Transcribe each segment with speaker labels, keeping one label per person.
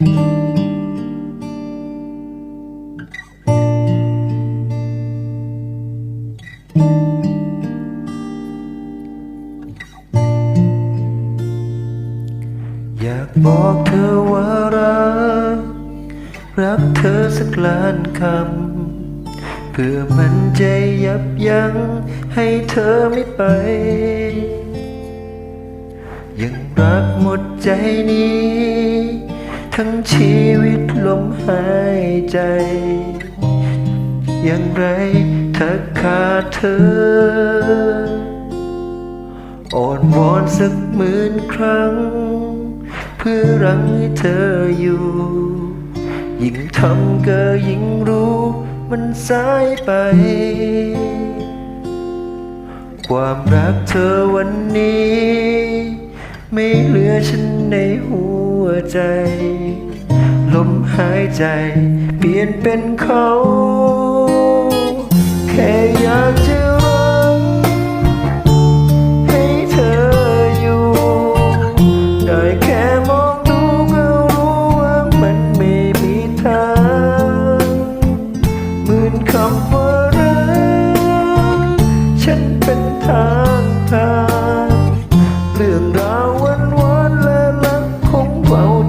Speaker 1: อยากบอกเธอว่ารัก รักเธอสักล้านคำ เพื่อมันใจยับยั้งให้เธอไม่ไป ยังรักหมดใจนี้ ทั้งชีวิตลมหายใจ อย่างไรถ้าขาดเธออ่อนวอนสักหมื่นครั้ง เพื่อรังให้เธออยู่ ยิ่งทำก็ยิ่งรู้มันสายไป ความรักเธอวันนี้ ไม่เหลือฉันในหัว ใจ ลมหายใจ เปลี่ยนเป็นเขาแค่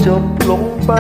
Speaker 1: จบลงไป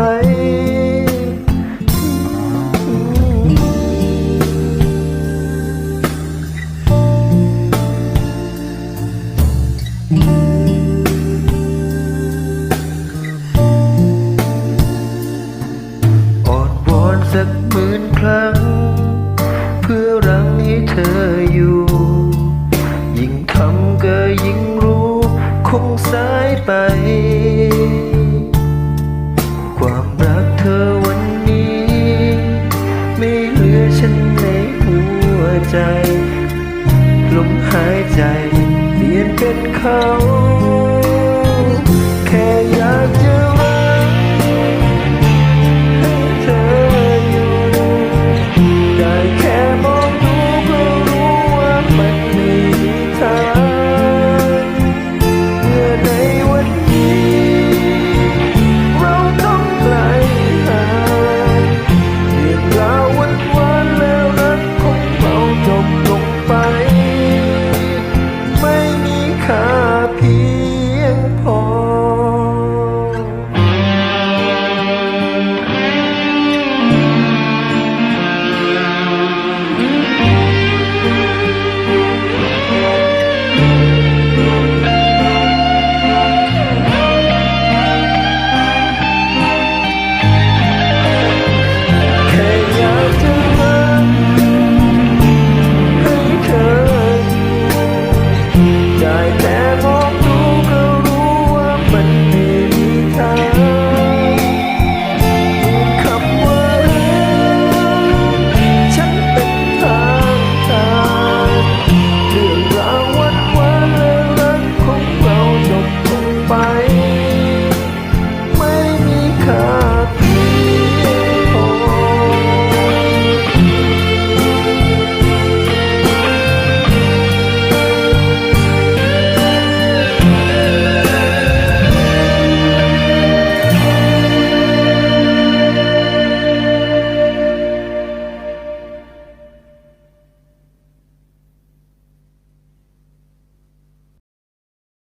Speaker 1: ใจ